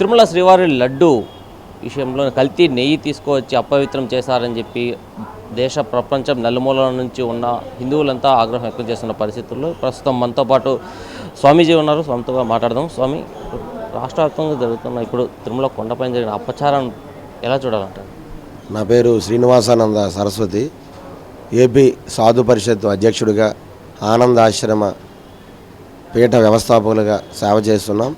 తిరుమల శ్రీవారి లడ్డు విషయంలో కల్తీ నెయ్యి తీసుకువచ్చి అపవిత్రం చేశారని చెప్పి దేశ ప్రపంచం నలుమూలల నుంచి ఉన్న హిందువులంతా ఆగ్రహం వ్యక్తం చేస్తున్న పరిస్థితుల్లో ప్రస్తుతం మనతో పాటు స్వామీజీ ఉన్నారు. స్వామితో మాట్లాడదాం. స్వామి రాష్ట్ర వ్యాప్తంగా జరుగుతున్న ఇప్పుడు తిరుమల కొండపైన జరిగిన అపచారం ఎలా చూడాలంటారు నా పేరు శ్రీనివాసానంద సరస్వతి. ఏపీ సాధు పరిషత్ అధ్యక్షుడిగా ఆనంద ఆశ్రమ పీఠ వ్యవస్థాపకులుగా సేవ చేస్తున్నాం.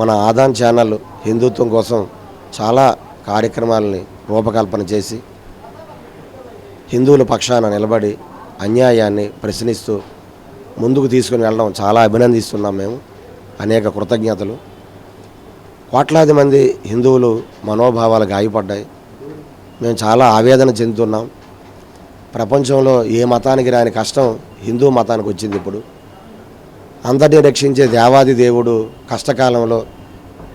మన ఆదాన్ ఛానల్ హిందుత్వం కోసం చాలా కార్యక్రమాలని రూపకల్పన చేసి హిందువుల పక్షాన నిలబడి అన్యాయాన్ని ప్రశ్నిస్తూ ముందుకు తీసుకుని వెళ్ళడం చాలా అభినందిస్తున్నాం మేము. అనేక కృతజ్ఞతలు. కోట్లాది మంది హిందువులు మనోభావాలు గాయపడ్డాయి. మేము చాలా ఆవేదన చెందుతున్నాం. ప్రపంచంలో ఏ మతానికి రాని కష్టం హిందూ మతానికి వచ్చింది ఇప్పుడు. అందరినీ రక్షించే దేవాది దేవుడు కష్టకాలంలో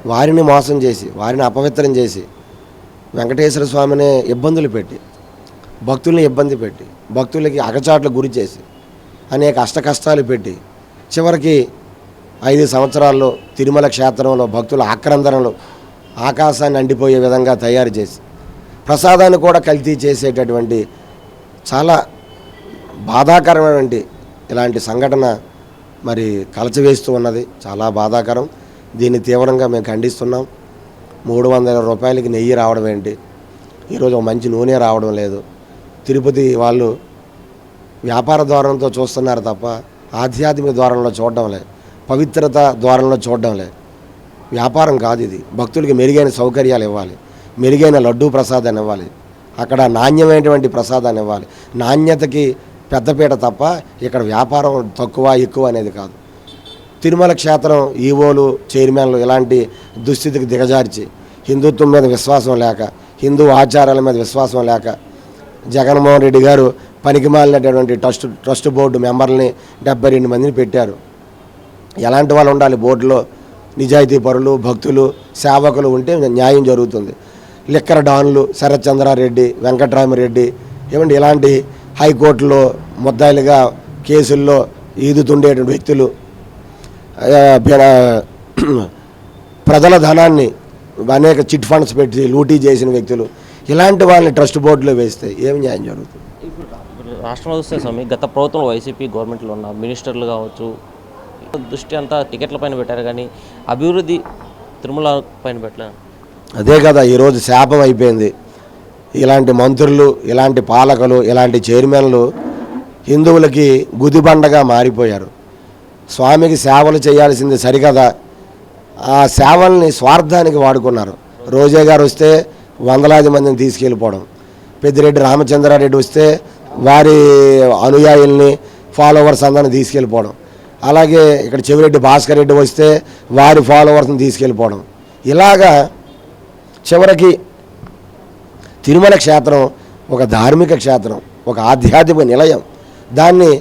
వారిని మోసం చేసి వారిని అపవిత్రం చేసి వెంకటేశ్వర స్వామిని ఇబ్బందులు పెట్టి భక్తుల్ని ఇబ్బంది పెట్టి భక్తులకి అగచాట్లు గురి చేసి అనేక అష్ట కష్టాలు పెట్టి చివరికి ఐదు సంవత్సరాల్లో తిరుమల క్షేత్రంలో భక్తుల ఆక్రందనలు ఆకాశాన్ని అండిపోయే విధంగా తయారు చేసి ప్రసాదాన్ని కూడా కల్తీ చేసేటటువంటి చాలా బాధాకరమైనటువంటి ఇలాంటి సంఘటన మరి కలచవేస్తూ ఉన్నది. చాలా బాధాకరం. దీన్ని తీవ్రంగా మేము ఖండిస్తున్నాం. మూడు వందల రూపాయలకి నెయ్యి రావడం ఏంటి? ఈరోజు మంచి నూనె రావడం లేదు. తిరుపతి వాళ్ళు వ్యాపార ద్వారంతో చూస్తున్నారు తప్ప ఆధ్యాత్మిక ద్వారంలో చూడడం లేదు. పవిత్రత ద్వారంలో చూడడం లేదు. వ్యాపారం కాదు ఇది. భక్తులకి మెరుగైన సౌకర్యాలు ఇవ్వాలి. మెరుగైన లడ్డూ ప్రసాదాన్ని ఇవ్వాలి. అక్కడ నాణ్యమైనటువంటి ప్రసాదాన్ని ఇవ్వాలి. నాణ్యతకి పెద్దపీట తప్ప ఇక్కడ వ్యాపారం తక్కువ ఎక్కువ అనేది కాదు. తిరుమల క్షేత్రం ఈవోలు చైర్మన్లు ఇలాంటి దుస్థితికి దిగజార్చి హిందుత్వం మీద విశ్వాసం లేక హిందూ ఆచారాల మీద విశ్వాసం లేక జగన్మోహన్ రెడ్డి గారు పనికిమాలినటువంటి ట్రస్ట్ ట్రస్ట్ బోర్డు మెంబర్ని డెబ్బై రెండు మందిని పెట్టారు. ఎలాంటి వాళ్ళు ఉండాలి? బోర్డులో నిజాయితీ పరులు భక్తులు సేవకులు ఉంటే న్యాయం జరుగుతుంది. లిక్కర డాన్లు శరత్ చంద్రారెడ్డి వెంకట్రామరెడ్డి ఏమండి ఇలాంటి హైకోర్టులో ముద్దాయిలుగా కేసుల్లో ఈదుతుండేటువంటి వ్యక్తులు ప్రజల ధనాన్ని అనేక చిట్ ఫండ్స్ పెట్టి లూటీ చేసిన వ్యక్తులు ఇలాంటి వాళ్ళని ట్రస్ట్ బోర్డులో వేస్తే ఏం న్యాయం జరుగుతుంది? రాష్ట్రంలో చూస్తే స్వామి గత ప్రభుత్వంలో వైసీపీ గవర్నమెంట్లో ఉన్న మినిస్టర్లు కావచ్చు దృష్టి అంతా టికెట్ల పైన పెట్టారు కానీ అభివృద్ధి తిరుమల పైన పెట్టలేదు అదే కదా ఈరోజు శాపం అయిపోయింది. ఇలాంటి మంత్రులు ఇలాంటి పాలకులు ఇలాంటి చైర్మన్లు హిందువులకి గుదిబండగా మారిపోయారు. స్వామికి సేవలు చేయాల్సింది సరికదా. ఆ సేవల్ని స్వార్థానికి వాడుకున్నారు. రోజే గారు వస్తే వందలాది మందిని తీసుకెళ్ళిపోవడం. పెద్దిరెడ్డి రామచంద్రారెడ్డి వస్తే వారి అనుయాయుల్ని ఫాలోవర్స్ అందరిని తీసుకెళ్ళిపోవడం. అలాగే ఇక్కడ చెవిరెడ్డి భాస్కర్ రెడ్డి వస్తే వారి ఫాలోవర్స్ని తీసుకెళ్ళిపోవడం. ఇలాగా చివరికి తిరుమల క్షేత్రం ఒక ధార్మిక క్షేత్రం ఒక ఆధ్యాత్మిక నిలయం. దాన్ని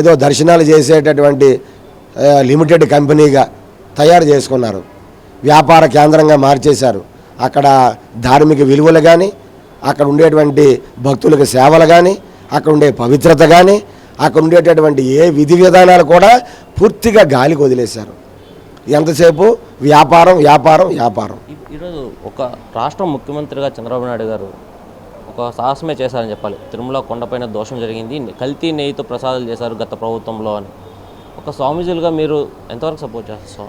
ఏదో దర్శనాలు చేసేటటువంటి లిమిటెడ్ కంపెనీగా తయారు చేసుకున్నారు. వ్యాపార కేంద్రంగా మార్చేశారు. అక్కడ ధార్మిక విలువలు కానీ అక్కడ ఉండేటువంటి భక్తులకు సేవలు కానీ అక్కడ ఉండే పవిత్రత కానీ అక్కడ ఉండేటటువంటి ఏ విధి విధానాలు కూడా పూర్తిగా గాలికి వదిలేశారు. ఎంతసేపు? వ్యాపారం వ్యాపారం వ్యాపారం. ఈరోజు ఒక రాష్ట్ర ముఖ్యమంత్రిగా చంద్రబాబు నాయుడు గారు ఒక సాహసమే చేశారని చెప్పాలి. తిరుమల కొండపైన దోషం జరిగింది. కల్తీ నెయ్యితో ప్రసాదాలు చేశారు గత ప్రభుత్వంలో అని. ఒక స్వామీజీలుగా మీరు ఎంతవరకు సపోర్ట్ చేస్తారు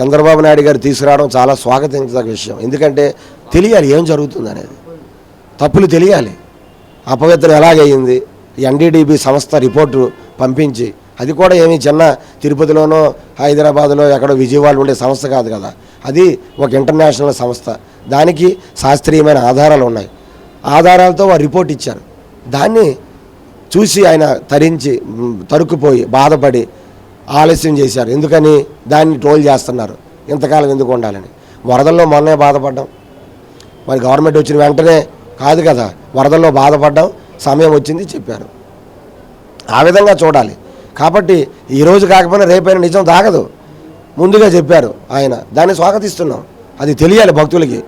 చంద్రబాబు నాయుడు గారు తీసుకురావడం చాలా స్వాగతించదగ్గ విషయం. ఎందుకంటే తెలియాలి ఏం జరుగుతుంది అనేది. తప్పులు తెలియాలి. అపవిత్రం ఎలాగైంది ఎన్డీడీబీ సంస్థ రిపోర్టు పంపించి అది కూడా ఏమి చిన్న తిరుపతిలోనో హైదరాబాద్లో ఎక్కడో విజయవాడలో ఉండే సంస్థ కాదు కదా. అది ఒక ఇంటర్నేషనల్ సంస్థ. దానికి శాస్త్రీయమైన ఆధారాలు ఉన్నాయి. ఆధారాలతో వారు రిపోర్ట్ ఇచ్చారు. దాన్ని చూసి ఆయన తరించి తరుక్కుపోయి బాధపడి ఆలస్యం చేశారు. ఎందుకని? దాన్ని ట్రోల్ చేస్తున్నారు. ఇంతకాలం ఎందుకు ఉండాలని. వరదల్లో మొన్నే బాధపడ్డాం. మరి గవర్నమెంట్ వచ్చిన వెంటనే కాదు కదా వరదల్లో బాధపడ్డాం సమయం వచ్చింది చెప్పారు. ఆ విధంగా చూడాలి. కాబట్టి ఈరోజు కాకపోయినా రేపైనా నిజం దాగదు. ముందుగా చెప్పారు ఆయన. దాన్ని స్వాగతిస్తున్నాం. అది తెలియాలి భక్తులకి.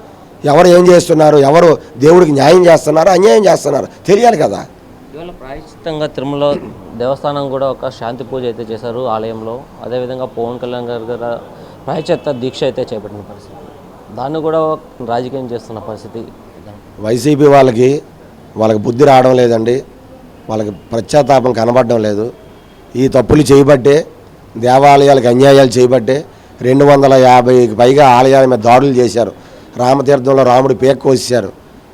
ఎవరు ఏం చేస్తున్నారు ఎవరు దేవుడికి న్యాయం చేస్తున్నారు అన్యాయం చేస్తున్నారు? తెలియాలి కదా. ఇవాళ ప్రాయశ్చిత్తంగా తిరుమల దేవస్థానం కూడా ఒక శాంతి పూజ అయితే చేశారు ఆలయంలో. అదేవిధంగా పవన్ కళ్యాణ్ గారు కూడా ప్రాయచిత్త దీక్ష అయితే చేపట్టిన పరిస్థితి. దాన్ని కూడా రాజకీయం చేస్తున్న పరిస్థితి. వైసీపీ వాళ్ళకి వాళ్ళకి బుద్ధి రావడం లేదండి. వాళ్ళకి పశ్చాత్తాపం కనబడడం లేదు. ఈ తప్పులు చేయబట్టే దేవాలయాలకు అన్యాయాలు చేయబట్టే రెండు వందల యాభైకి పైగా ఆలయాల మీద దాడులు చేశారు. రామతీర్థంలో రాముడు పేక కోసారు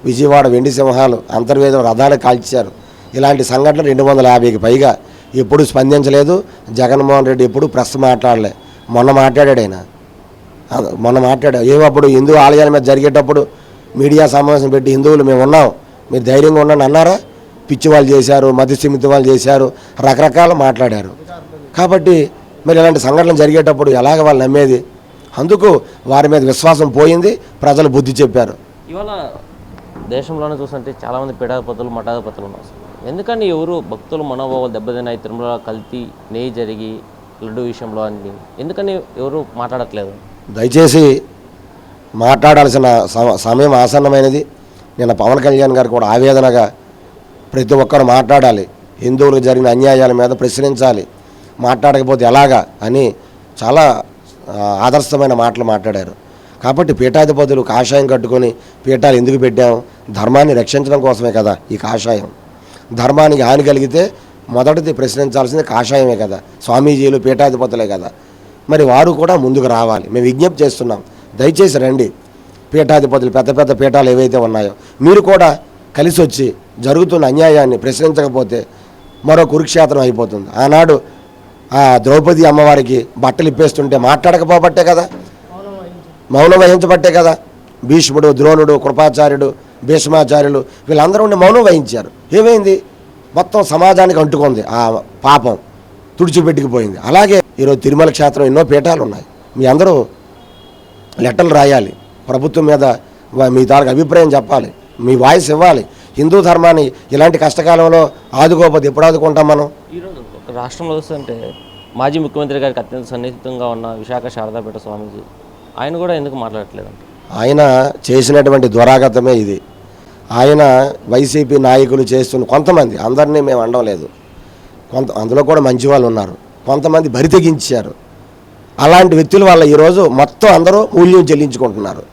విజయవాడ వెండి సింహాలు అంతర్వేదం రథాలు కాల్చారు ఇలాంటి సంఘటనలు రెండు వందల యాభైకి పైగా ఎప్పుడు స్పందించలేదు. జగన్మోహన్ రెడ్డి ఎప్పుడు ప్రెస్ మాట్లాడలే. మొన్న మాట్లాడాడు ఆయన. మొన్న మాట్లాడాడు. ఏమప్పుడు హిందూ ఆలయాల మీద జరిగేటప్పుడు మీడియా సమావేశం పెట్టి హిందువులు మేము ఉన్నాం. మీరు ధైర్యంగా ఉండండి అన్నారా? పిచ్చి వాళ్ళు చేశారు మతి స్థిమితి వాళ్ళు చేశారు రకరకాల మాట్లాడారు. కాబట్టి మరి ఇలాంటి సంఘటనలు జరిగేటప్పుడు ఎలాగ వాళ్ళు నమ్మేది? అందుకు వారి మీద విశ్వాసం పోయింది ప్రజలు బుద్ధి చెప్పారు. ఇవాళ దేశంలోనే చూస్తుంటే చాలామంది పీఠాధిపతులు మఠాధిపతులు ఉన్నారు. ఎందుకని ఎవరు భక్తుల మనోభావాలు దెబ్బతిన్నాయి తిరుమల కల్తీ నెయ్యి జరిగి లడ్డు విషయంలో అని. ఎందుకని ఎవరు మాట్లాడట్లేదు? దయచేసి మాట్లాడాల్సిన సమ- సమయం ఆసన్నమైనది. నిన్న పవన్ కళ్యాణ్ గారు కూడా ఆవేదనగా ప్రతి ఒక్కరు మాట్లాడాలి. హిందువులకు జరిగిన అన్యాయాల మీద ప్రశ్నించాలి. మాట్లాడకపోతే ఎలాగా అని చాలా ఆదర్శమైన మాటలు మాట్లాడారు. కాబట్టి పీఠాధిపతులు కాషాయం కట్టుకొని పీఠాలు ఎందుకు పెట్టాం? ధర్మాన్ని రక్షించడం కోసమే కదా ఈ కాషాయం. ధర్మానికి హాని కలిగితే మొదటిది ప్రశ్నించాల్సింది కాషాయమే కదా. స్వామీజీలు పీఠాధిపతులే కదా. మరి వారు కూడా ముందుకు రావాలి. మేము విజ్ఞప్తి చేస్తున్నాం. దయచేసి రండి. పీఠాధిపతులు పెద్ద పెద్ద పీఠాలు ఏవైతే ఉన్నాయో మీరు కూడా కలిసి వచ్చి జరుగుతున్న అన్యాయాన్ని ప్రశ్నించకపోతే మరో కురుక్షేత్రం అయిపోతుంది. ఆనాడు ఆ ద్రౌపది అమ్మవారికి బట్టలు ఇప్పేస్తుంటే మాట్లాడకపోబట్టే కదా? మౌనం వహించబట్టే కదా? భీష్ముడు ద్రోణుడు కృపాచార్యుడు భీష్మాచార్యులు వీళ్ళందరూ ఉండి మౌనం వహించారు. ఏమైంది? మొత్తం సమాజానికి అంటుకుంది ఆ పాపం. తుడిచిపెట్టుకుపోయింది. అలాగే ఈరోజు తిరుమల క్షేత్రం ఎన్నో పీఠాలు ఉన్నాయి మీ అందరూ లెటర్లు రాయాలి. ప్రభుత్వం మీద మీ తాలూకు అభిప్రాయం చెప్పాలి. మీ వాయిస్ ఇవ్వాలి. హిందూ ధర్మాన్ని ఇలాంటి కష్టకాలంలో ఆదుకోకపోతే ఎప్పుడు ఆదుకుంటాం మనం? ఈరోజు రాష్ట్రంలో చూస్తుంటే మాజీ ముఖ్యమంత్రి గారికి అత్యంత సన్నిహితంగా ఉన్న విశాఖ శారదాపేట స్వామీజీ ఆయన కూడా ఎందుకు మాట్లాడట్లేదు ఆయన చేసినటువంటి దురాగతమే ఇది. ఆయన వైసీపీ నాయకులు చేస్తున్న కొంతమంది అందరినీ మేము అనడం లేదు. కొంత అందులో కూడా మంచి వాళ్ళు ఉన్నారు. కొంతమంది బరి తెగించారు. అలాంటి వ్యక్తుల వల్ల ఈరోజు మొత్తం అందరూ మూల్యం చెల్లించుకుంటున్నారు.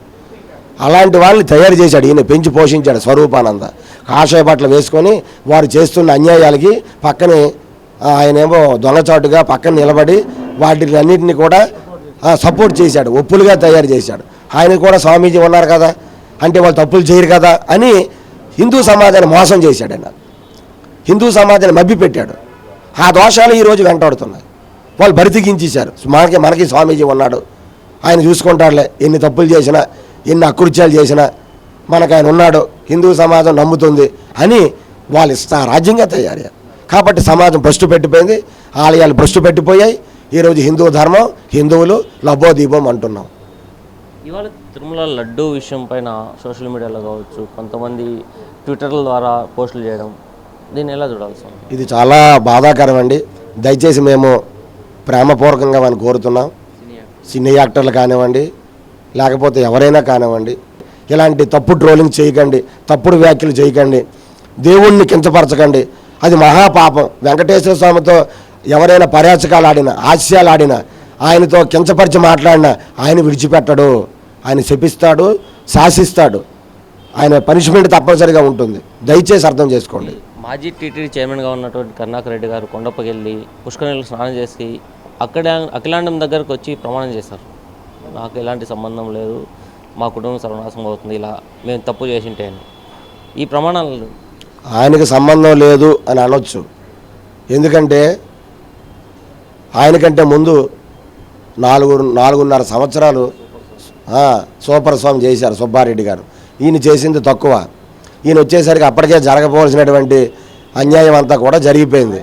అలాంటి వాళ్ళని తయారు చేశాడు. ఈయన పెంచి పోషించాడు స్వరూపానంద. కాషాయ బట్టలు వేసుకొని వారు చేస్తున్న అన్యాయాలకి పక్కనే ఆయనేమో దొంగచాటుగా పక్కన నిలబడి వాటిని అన్నింటినీ కూడా సపోర్ట్ చేశాడు. ఒప్పులుగా తయారు చేశాడు. ఆయన కూడా స్వామీజీ ఉన్నారు కదా అంటే వాళ్ళు తప్పులు చేయరు కదా అని హిందూ సమాజాన్ని మోసం చేశాడు ఆయన. హిందూ సమాజాన్ని మభ్యపెట్టాడు. ఆ దోషాలు ఈరోజు వెంటాడుతున్నాయి. వాళ్ళు బరితికించేశారు మనకి మనకి స్వామీజీ ఉన్నాడు. ఆయన చూసుకుంటాడులే ఎన్ని తప్పులు చేసినా ఎన్ని అకృత్యాలు చేసినా మనకు ఆయన ఉన్నాడు హిందూ సమాజం నమ్ముతుంది అని వాళ్ళు ఇష్ట రాజ్యంగా తయారయ్యారు. కాబట్టి సమాజం భ్రష్టు పెట్టిపోయింది ఆలయాలు భ్రష్టు పెట్టిపోయాయి. ఈరోజు హిందూ ధర్మం హిందువులు లభోదీపం అంటున్నాం. ఇవాళ తిరుమల లడ్డు విషయం పైన సోషల్ మీడియాలో కావచ్చు కొంతమంది ట్విట్టర్ల ద్వారా పోస్టులు చేయడం దీన్ని ఎలా చూడాలి స్వామి ఇది చాలా బాధాకరం అండి దయచేసి మేము ప్రేమపూర్వకంగా మనం కోరుతున్నాం. సినీ యాక్టర్లు కానివ్వండి లేకపోతే ఎవరైనా కానివ్వండి ఇలాంటి తప్పు ట్రోలింగ్ చేయకండి తప్పుడు వ్యాఖ్యలు చేయకండి దేవుణ్ణి కించపరచకండి. అది మహాపాపం. వెంకటేశ్వర స్వామితో ఎవరైనా పర్యాచకాలు ఆడినా హాస్యాలు ఆడినా ఆయనతో కించపరిచి మాట్లాడినా ఆయన విడిచిపెట్టడు. ఆయన శపిస్తాడు శాసిస్తాడు. ఆయన పనిష్మెంట్ తప్పనిసరిగా ఉంటుంది. దయచేసి అర్థం చేసుకోండి. మాజీ టీటీడీ చైర్మన్గా ఉన్నటువంటి కర్ణాకర్ రెడ్డి గారు కొండపకి వెళ్ళి స్నానం చేసి అక్కడ అఖిలాండం దగ్గరకు వచ్చి ప్రమాణం చేశారు. నాకు ఎలాంటి సంబంధం లేదు. మా కుటుంబం సర్వనాశనం అవుతుంది. ఇలా మేము తప్పు చేసింటే అని. ఈ ప్రమాణాలు ఆయనకి సంబంధం లేదు అని అనొచ్చు. ఎందుకంటే ఆయనకంటే ముందు నాలుగు నాలుగున్నర సంవత్సరాలు సూపర్ స్వామి చేశారు సుబ్బారెడ్డి గారు. ఈయన చేసింది తక్కువ. ఈయన వచ్చేసరికి అప్పటికే జరగపోవలసినటువంటి అన్యాయం అంతా కూడా జరిగిపోయింది.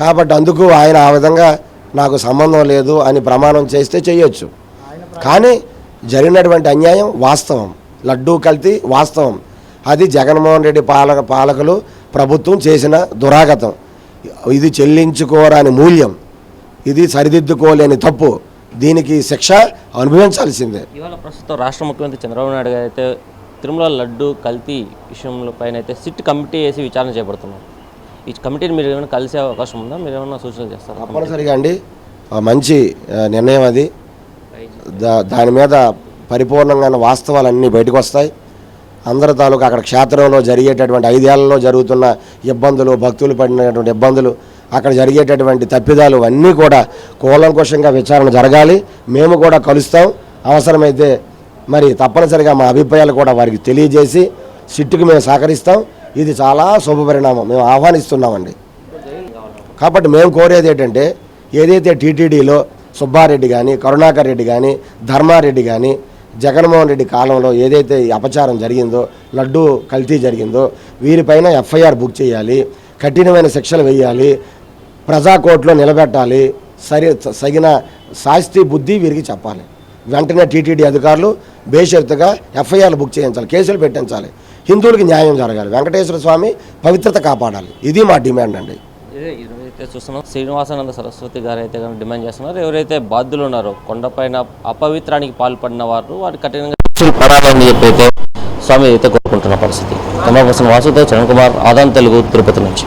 కాబట్టి అందుకు ఆయన ఆ విధంగా నాకు సంబంధం లేదు అని ప్రమాణం చేస్తే చేయొచ్చు. కానీ జరిగినటువంటి అన్యాయం వాస్తవం. లడ్డూ కల్తీ వాస్తవం. అది జగన్మోహన్ రెడ్డి పాలక పాలకులు ప్రభుత్వం చేసిన దురాగతం. ఇది చెల్లించుకోరాని మూల్యం. ఇది సరిదిద్దుకోలేని తప్పు. దీనికి శిక్ష అనుభవించాల్సిందే. ఇవాళ ప్రస్తుతం రాష్ట్ర ముఖ్యమంత్రి చంద్రబాబు నాయుడు గారు అయితే తిరుమల లడ్డు కల్తీ విషయంలో పైన అయితే సిట్ కమిటీ వేసి విచారణ చేపడుతున్నారు. ఈ కమిటీని మీరు ఏమైనా కలిసే అవకాశం ఉందా? మీరు ఏమైనా సూచనలు చేస్తారా? తప్పనిసరిగా అండి. మంచి నిర్ణయం అది. దాని మీద పరిపూర్ణంగా వాస్తవాలన్నీ బయటకు వస్తాయి అందరి తాలూకు అక్కడ క్షేత్రంలో జరిగేటటువంటి ఐదేళ్ళలో జరుగుతున్న ఇబ్బందులు భక్తులు పడినటువంటి ఇబ్బందులు అక్కడ జరిగేటటువంటి తప్పిదాలు అన్నీ కూడా కూలంకుషంగా విచారణ జరగాలి. మేము కూడా కలుస్తాం. అవసరమైతే మరి తప్పనిసరిగా మా అభిప్రాయాలు కూడా వారికి తెలియజేసి సిట్టుకు మేము సహకరిస్తాం. ఇది చాలా శుభ పరిణామం. మేము ఆహ్వానిస్తున్నామండి. కాబట్టి మేము కోరేది ఏంటంటే ఏదైతే టీటీడీలో సుబ్బారెడ్డి కానీ కరుణాకర్ రెడ్డి కానీ ధర్మారెడ్డి కానీ జగన్మోహన్ రెడ్డి కాలంలో ఏదైతే అపచారం జరిగిందో లడ్డు కల్తీ జరిగిందో వీరిపైన ఎఫ్ఐఆర్ బుక్ చేయాలి కఠినమైన శిక్షలు వేయాలి ప్రజాకోర్టులో నిలబెట్టాలి సరి సగిన శాస్తి బుద్ధి వీరికి చెప్పాలి. వెంటనే టీటీడీ అధికారులు బేషరతుగా ఎఫ్ఐఆర్లు బుక్ చేయించాలి కేసులు పెట్టించాలి. హిందువులకి న్యాయం జరగాలి. వెంకటేశ్వర స్వామి పవిత్రత కాపాడాలి. ఇది మా డిమాండ్ అండి. ఇదైతే చూస్తున్నాం. శ్రీనివాసానంద సరస్వతి గారు అయితే కనుక డిమాండ్ చేస్తున్నారు. ఎవరైతే బాధ్యులు ఉన్నారో కొండపైన అపవిత్రానికి పాల్పడిన వారు వారి కఠినంగా శిక్షలు పడాలని చెప్పి అయితే స్వామి అయితే కోరుకుంటున్న పరిస్థితి. కెమెరా పర్సన్ వాసుదేవ్ చరణ్ కుమార్ ఆదాన్ తెలుగు తిరుపతి నుంచి.